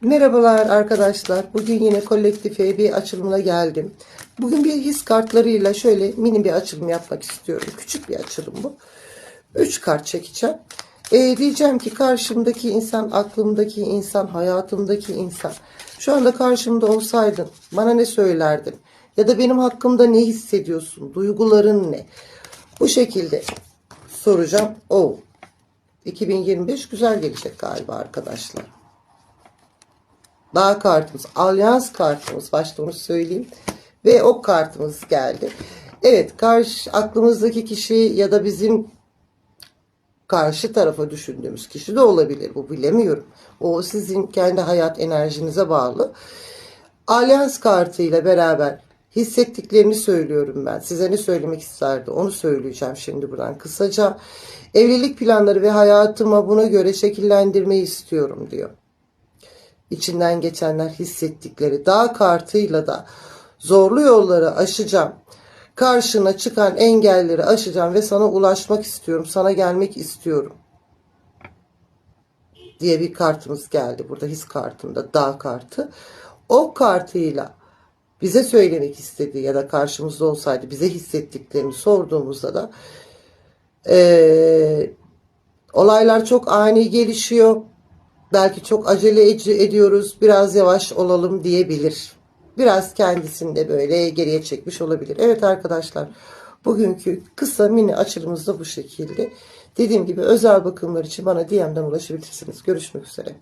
Merhabalar arkadaşlar. Bugün yine kolektife bir açılımına geldim. Bugün bir his kartlarıyla şöyle mini bir açılım yapmak istiyorum. Küçük bir açılım bu. 3 kart çekeceğim. Ee, diyeceğim ki karşımdaki insan, aklımdaki insan, hayatımdaki insan. Şu anda karşımda olsaydın bana ne söylerdin? Ya da benim hakkımda ne hissediyorsun? Duyguların ne? Bu şekilde soracağım. Oh. 2025 güzel gelecek galiba arkadaşlar. Dağ kartımız, alyans kartımız başta onu söyleyeyim. Ve ok kartımız geldi. Evet karşı aklımızdaki kişi ya da bizim karşı tarafa düşündüğümüz kişi de olabilir. Bu bilemiyorum. O sizin kendi hayat enerjinize bağlı. Alyans kartıyla beraber hissettiklerini söylüyorum ben. Size ne söylemek isterdi onu söyleyeceğim şimdi buradan kısaca. Evlilik planları ve hayatıma buna göre şekillendirmeyi istiyorum diyor içinden geçenler hissettikleri dağ kartıyla da zorlu yolları aşacağım. Karşına çıkan engelleri aşacağım ve sana ulaşmak istiyorum. Sana gelmek istiyorum. diye bir kartımız geldi. Burada his kartında dağ kartı. O kartıyla bize söylemek istediği ya da karşımızda olsaydı bize hissettiklerini sorduğumuzda da eee, olaylar çok ani gelişiyor belki çok acele ed- ediyoruz, biraz yavaş olalım diyebilir. Biraz kendisini de böyle geriye çekmiş olabilir. Evet arkadaşlar, bugünkü kısa mini açılımımız da bu şekilde. Dediğim gibi özel bakımlar için bana DM'den ulaşabilirsiniz. Görüşmek üzere.